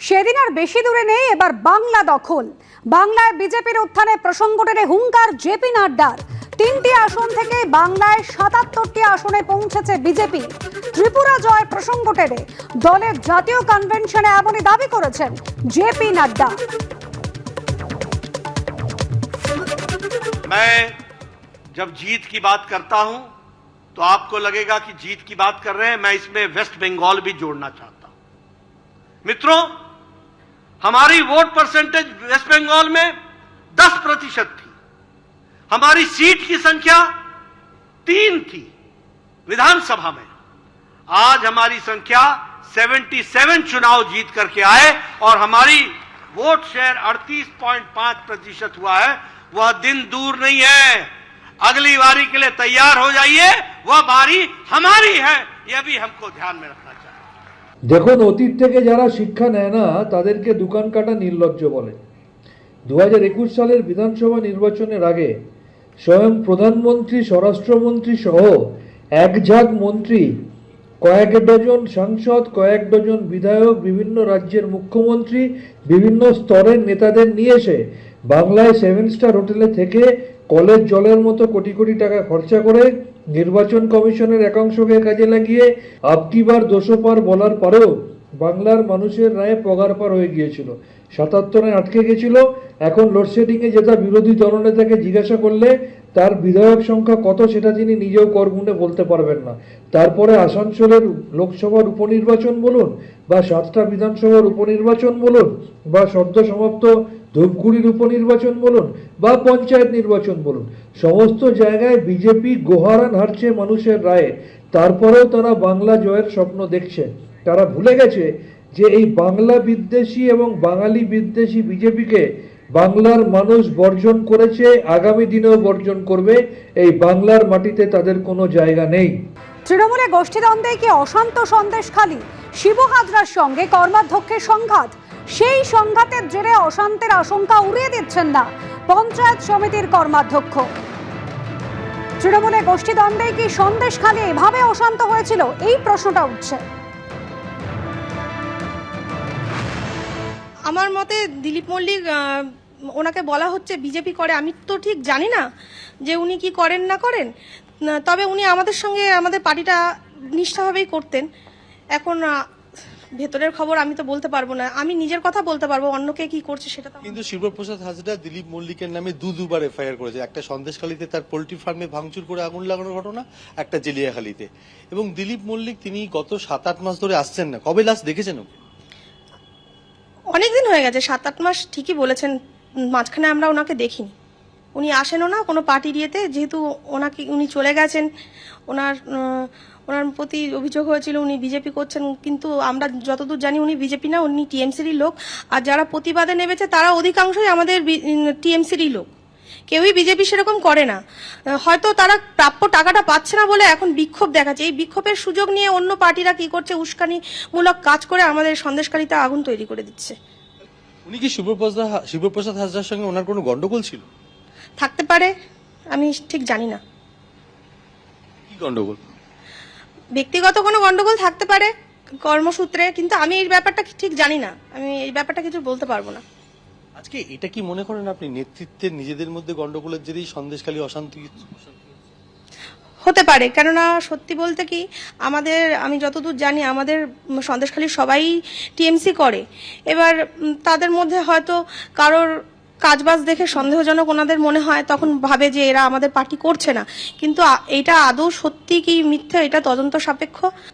সেদিন আর বেশি দূরে নেই এবার বাংলা দখল বাংলায় বিজেপির উত্থানে প্রসঙ্গ টেনে হুঙ্কার জেপি নাড্ডার তিনটি আসন থেকে বাংলায় সাতাত্তরটি আসনে পৌঁছেছে বিজেপি ত্রিপুরা জয় প্রসঙ্গ টেনে দলের জাতীয় কনভেনশনে এমনই দাবি করেছেন জেপি নাড্ডা मैं जब जीत की बात करता हूं तो आपको लगेगा कि जीत की बात कर रहे हैं मैं इसमें वेस्ट बंगाल भी जोड़ना चाहता हूं मित्रों हमारी वोट परसेंटेज वेस्ट बंगाल में 10 प्रतिशत थी। हमारी सीट की संख्या तीन थी विधानसभा में। आज हमारी संख्या 77 चुनाव जीत करके आए और हमारी वोट शेयर 38.5 प्रतिशत हुआ है। वह दिन दूर नहीं है। अगली बारी के लिए तैयार हो जाइए। वह बारी हमारी है। यह भी हमको ध्यान में रखना चाहिए। দেখুন, অতীত থেকে যারা শিক্ষা নেয় না, তাদেরকে দোকান কাটা নির্লজ্জ বলে। দু হাজার একুশ সালের বিধানসভা নির্বাচনের আগে স্বয়ং প্রধানমন্ত্রী, স্বরাষ্ট্রমন্ত্রী সহ এক ঝাঁক মন্ত্রী, কয়েক ডজন সাংসদ, কয়েক ডজন বিধায়ক, বিভিন্ন রাজ্যের মুখ্যমন্ত্রী, বিভিন্ন স্তরের নেতাদের নিয়ে এসে বাংলায় সেভেন স্টার হোটেলে থেকে কলেজ জলের মতো কোটি কোটি টাকা খরচা করে নির্বাচন কমিশনের একাংশকে কাজে লাগিয়ে আপকিবার দোষপার বলার পরেও বাংলার মানুষের রায়ে পগার পার হয়ে গিয়েছিল। সাতাত্তরে আটকে গেছিল। এখন লোডশেডিংয়ে যেটা বিরোধী দলনেতাকে জিজ্ঞাসা করলে তার বিধায়ক সংখ্যা কত সেটা তিনি নিজেও করগুণে বলতে পারবেন না। তারপরে আসানসোলের লোকসভার উপনির্বাচন বলুন বা সাতটা বিধানসভার উপনির্বাচন বলুন বা সদ্য সমাপ্ত ধূপগুড়ির উপনির্বাচন বলুন বা পঞ্চায়েত নির্বাচন বলুন, সমস্ত জায়গায় বিজেপি গোহারান হারছে মানুষের রায়ে। তারপরেও তারা বাংলা জয়ের স্বপ্ন দেখছে। তারা ভুলে গেছে যে এই বাংলা বিদ্বেষী এবং বাঙালি বিদ্বেষী বিজেপিকে বাংলার মানুষ বর্জন করেছে, আগামী দিনেও বর্জন করবে। এই বাংলার মাটিতে তাদের কোনো জায়গা নেই। তৃণমূলে গোষ্ঠীদ্বন্দ্বে কি অশান্ত সন্দেশ খালি? শিব হাজরার সঙ্গে কর্মাধ্যক্ষের সংঘাত? সেই সংঘাতের জেরে অশান্তের আশঙ্কা উড়িয়ে দিচ্ছেন না পঞ্চায়েত সমিতির কর্মাধ্যক্ষ। তৃণমূলে গোষ্ঠীদ্বন্দ্বে কি সন্দেশ খালি এভাবে অশান্ত হয়েছিল? এই প্রশ্নটা উঠছে। আমার মতে দিলীপ মল্লিক ওনাকে বলা হচ্ছে বিজেপি করে। আমি তো ঠিক জানি না যে উনি কি করেন না করেন। তবে উনি আমাদের সঙ্গে আমাদের পার্টিটা নিষ্ঠাভাবেই করতেন। এখন ভেতরের খবর আমি তো বলতে পারব না। আমি নিজের কথা বলতে পারব অন্যকে কি করছে সেটা তো কিন্তু শিবপ্রসাদ হাজরা দিলীপ মল্লিকের নামে দু দুবার এফআইআর করেছে। একটা সন্দেশখালীতে তার পোলট্রি ফার্মে ভাঙচুর করে আগুন লাগানোর ঘটনা একটা জেলিয়াখালীতে। এবং দিলীপ মল্লিক তিনি গত সাত আট মাস ধরে আসছেন না। কবে লাস্ট দেখেছেন ওকে? অনেকদিন হয়ে গেছে সাত আট মাস ঠিকই বলেছেন মাঝখানে আমরা ওনাকে দেখিনি। উনি আসেনও না, কোনো পার্টির ইয়েতে যেহেতু ওনাকে, উনি চলে গেছেন। ওনার ওনার প্রতি অভিযোগ হয়েছিল উনি বিজেপি করছেন, কিন্তু আমরা যতদূর জানি উনি বিজেপি না, উনি টিএমসিরই লোক। আর যারা প্রতিবাদে নেমেছে, তারা অধিকাংশই আমাদের টিএমসিরই লোক। কেউই বিজেপি সেরকম করে না। হয়তো তারা প্রাপ্য টাকাটা পাচ্ছে না বলে এখন বিক্ষোভ দেখাচ্ছে। এই বিক্ষোভের সুযোগ নিয়ে অন্য পার্টিরা কি করছে, উস্কানিমূলক কাজ করে আমাদের সন্দেশকারীতে আগুন তৈরি করে দিচ্ছে। উনি কি শিবপ্রসাদ শিবপ্রসাদ হাজরার সঙ্গে ওনার কোনো গন্ডগোল ছিল? থাকতে পারে? আমি ঠিক জানি না। কি গন্ডগোল? ব্যক্তিগত কোনো গন্ডগোল থাকতে পারে কর্মসূত্রে কিন্তু আমি এই ব্যাপারটা ঠিক জানি না। আমি এই ব্যাপারটা কিছু বলতে পারব না। আজকে এটা কি মনে করেন আপনি নেতৃত্বের নিজেদের মধ্যে গন্ডগোলের জেরেই সন্দেশখালী অশান্তি হতে পারে কেননা সত্যি বলতে কি আমাদের আমি যতদূর জানি আমাদের উম, সন্দেশখালীর সবাই টিএমসি করে। এবার তাদের মধ্যে হয়তো কারোর কাজবাজ দেখে সন্দেহজনক ওনাদের মনে হয়, তখন ভাবে যে এরা আমাদের পার্টি করছে না। কিন্তু এইটা এটা আদৌ সত্যি কি মিথ্যে? এটা তদন্ত সাপেক্ষ।